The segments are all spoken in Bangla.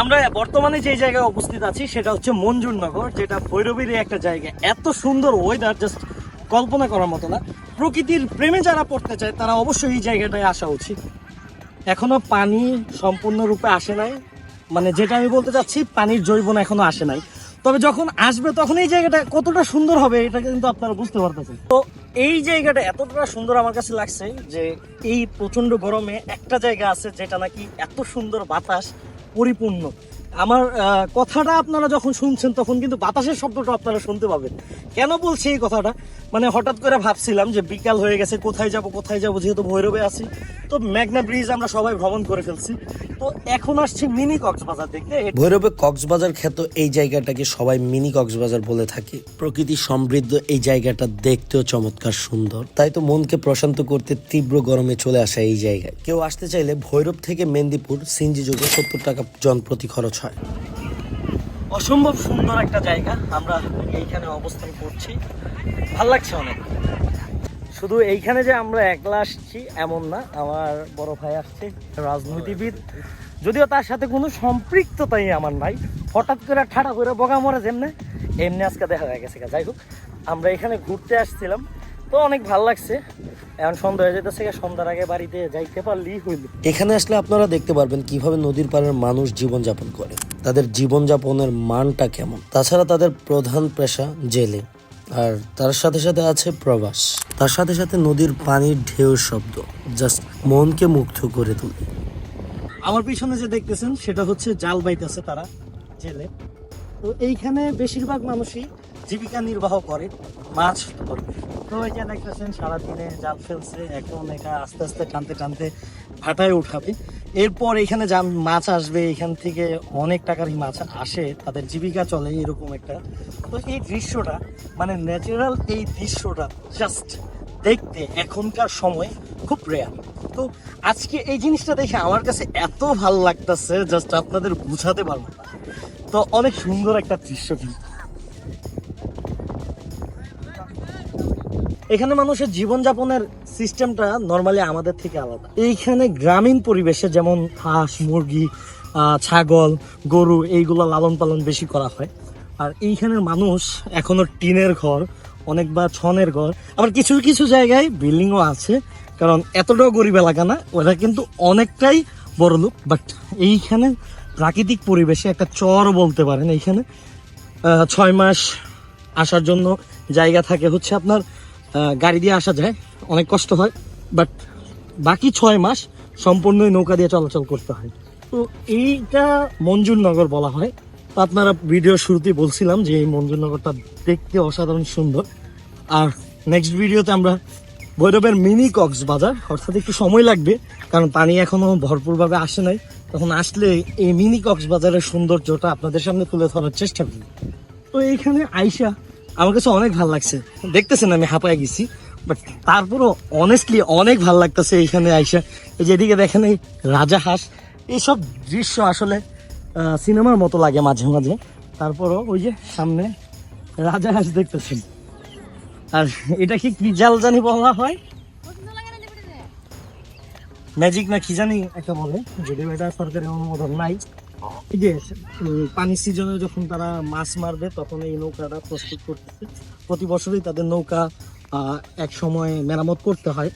আমরা বর্তমানে যে জায়গায় উপস্থিত আছি, সেটা হচ্ছে মঞ্জুরনগর, যেটা ভৈরবের একটা জায়গা। এত সুন্দর ওয়েদার জাস্ট কল্পনা করার মতো না। প্রকৃতির প্রেমে যারা পড়তে চায়, তারা অবশ্যই এই জায়গাটায় আসা উচিত। এখনও পানি সম্পূর্ণরূপে আসে নাই। মানে যেটা আমি বলতে চাচ্ছি, পানির জৈবন এখনও আসে নাই। তবে যখন আসবে, তখন এই জায়গাটা কতটা সুন্দর হবে, এটা কিন্তু আপনারা বুঝতে পারতেছেন। তো এই জায়গাটা এতটা সুন্দর আমার কাছে লাগছে যে, এই প্রচণ্ড গরমে একটা জায়গা আছে, যেটা নাকি এত সুন্দর বাতাস পরিপূর্ণ। আমার কথাটা আপনারা যখন শুনছেন তখন কিন্তু বাতাসের শব্দটা আপনারা শুনতে পাবেন। কেন বলছি এই কথাটা? মানে হঠাৎ করে ভাবছিলাম যে বিকাল হয়ে গেছে, কোথায় যাব কোথায় যাব, যেহেতু ভৈরবে আছি। তো মেঘনা ব্রিজ আমরা সবাই ভ্রমণ করে ফেলছি। তো এখন আসছি মিনি কক্সবাজার দেখতে। ভৈরবে কক্সবাজার খ্যাত এই জায়গাটাকে সবাই মিনি কক্সবাজার বলে থাকে। প্রকৃতি সমৃদ্ধ এই জায়গাটা দেখতেও চমৎকার সুন্দর। তাই তো মনকে প্রশান্ত করতে তীব্র গরমে চলে আসা এই জায়গায়। কেউ আসতে চাইলে ভৈরব থেকে মেদিনীপুর সিনজি যুগে সত্তর টাকা জন প্রতি খরচ হয়। অসম্ভব সুন্দর একটা জায়গা আমরা এইখানে অবস্থান করছি। ভালো লাগছে অনেক। শুধু এইখানে যে আমরা একলা আসছি এমন না, আমার বড় ভাই আসছে, রাজনীতিবিদ। যদিও তার সাথে কোনো সম্পৃক্ততাই আমার নাই। হঠাৎ করে ঠাড়া করে বগা মরে যেমনে, এমনি আজকে দেখা হয়ে গেছে যাই হোক, আমরা এখানে ঘুরতে আসছিলাম। তো অনেক ভালো লাগছে। এখন সন্ধ্যা হয়ে যেতেছে সন্ধ্যার আগে বাড়িতে যাইতে পারলেই হইল। এখানে আসলে আপনারা দেখতে পারবেন কীভাবে নদীর পাড়ের মানুষ জীবনযাপন করে তাদের জীবনযাপনের মানটা কেমন। তাছাড়া তাদের প্রধান পেশা জেলে আর তার সাথে সাথে আছে প্রবাস। তার সাথে সাথে নদীর পানির ঢেউ শব্দ জাস্ট মনকে মুগ্ধ করে তোলে। আমার পিছনে যে দেখতেছেন সেটা হচ্ছে জাল বাইতেছে তারা জেলে। তো এইখানে বেশিরভাগ মানুষই জীবিকা নির্বাহ করে, মাছ ধরে। তো যে দেখতেছেন সারাদিনে জাল ফেলছে, এখন এটা আস্তে আস্তে টানতে টানতে ভাটায় উঠাবে। এরপর এখানে যা মাছ আসবে, এখান থেকে অনেক টাকারই মাছ আসে, তাদের জীবিকা চলে এরকম একটা। তো এই দৃশ্যটা মানে ন্যাচারাল এই দৃশ্যটা জাস্ট দেখতে এখনকার সময় খুব রেয়ার তো আজকে এই জিনিসটা দেখে আমার কাছে এত ভালো লাগতেছে জাস্ট আপনাদের বুঝাতে পারব তো অনেক সুন্দর একটা দৃশ্য কিন্তু। এখানে মানুষের জীবনযাপনের সিস্টেমটা নর্মালি আমাদের থেকে আলাদা। এইখানে গ্রামীণ পরিবেশে যেমন হাঁস, মুরগি ছাগল, গরু এইগুলো লালন পালন বেশি করা হয়। আর এইখানের মানুষ এখনও টিনের ঘর, অনেক বা ছনের ঘর। আবার কিছু কিছু জায়গায় বিল্ডিংও আছে, কারণ এতটাও গরিব এলাকা না, ওরা কিন্তু অনেকটাই বড় লোক। বাট এইখানে প্রাকৃতিক পরিবেশে একটা চর বলতে পারেন এইখানে। ছয় মাস আসার জন্য জায়গা থাকে হচ্ছে আপনার গাড়ি দিয়ে আসা যায়। অনেক কষ্ট হয় বাট বাকি ছয় মাস সম্পূর্ণই নৌকা দিয়ে চলাচল করতে হয়। তো এইটা মঞ্জুরনগর বলা হয়। তো আপনারা ভিডিও শুরুতেই বলছিলাম যে এই মঞ্জুরনগরটা দেখতে অসাধারণ সুন্দর। আর নেক্সট ভিডিওতে আমরা ভৈরবের মিনি কক্সবাজার অর্থাৎ একটু সময় লাগবে, কারণ পানি এখনও ভরপুরভাবে আসে নাই। তখন আসলে এই মিনি কক্সবাজারের সৌন্দর্যটা আপনাদের সামনে তুলে ধরার চেষ্টা করি। তো এইখানে আইসা আমার কাছে অনেক ভালো লাগছে। দেখতেছেন আমি হাঁপায় গেছি বাট তারপরও অনেস্টলি অনেক ভালো লাগতেছে এইখানে আইসা। এই যেদিকে দেখেন এই রাজা হাঁস এইসব দৃশ্য আসলে সিনেমার মতো লাগে মাঝে মাঝে। তারপরও ওই যে সামনে রাজা হাঁস দেখতেছেন। আর এটা কি কি জাল জানি বলা হয়? ম্যাজিক না কি জানি একটা বলে। যদিও এটা সরকারের অনুমোদন নাই। যে পানি সিজনে যখন তারা মাছ মারবে, তখন এই নৌকাটা প্রস্তুত করতেছে। প্রতি বছরই তাদের নৌকা এক সময় মেরামত করতে হয়।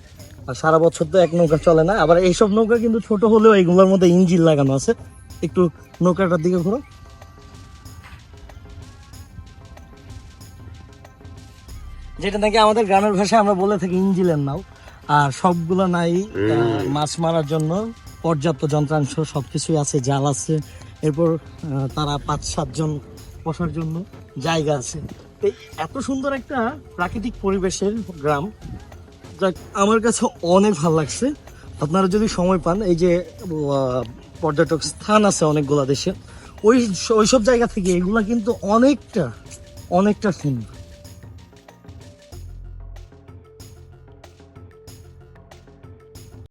আর সারা বছর তো এক নৌকা চলে না। আবার এইসব নৌকা কিন্তু ছোট হলেও এইগুলোর মধ্যে ইঞ্জিন লাগানো আছে। একটু নৌকাটার দিকে ঘুরো। যেটা নাকি আমাদের গ্রামের ভাষায় আমরা বলে থাকি, ইঞ্জিলের নাও। আর সবগুলো নাই মাছ মারার জন্য। পর্যাপ্ত যন্ত্রাংশ সব কিছুই আছে, জাল আছে। এরপর তারা পাঁচ, সাতজন বসার জন্য জায়গা আছে। এত সুন্দর একটা প্রাকৃতিক পরিবেশের গ্রাম, যাক, আমার কাছে অনেক ভালো লাগছে। আপনারা যদি সময় পান, এই যে পর্যটক স্থান আছে অনেকগুলো দেশে, ওই ওইসব জায়গা থেকে এগুলা কিন্তু অনেকটা অনেকটা সুন্দর।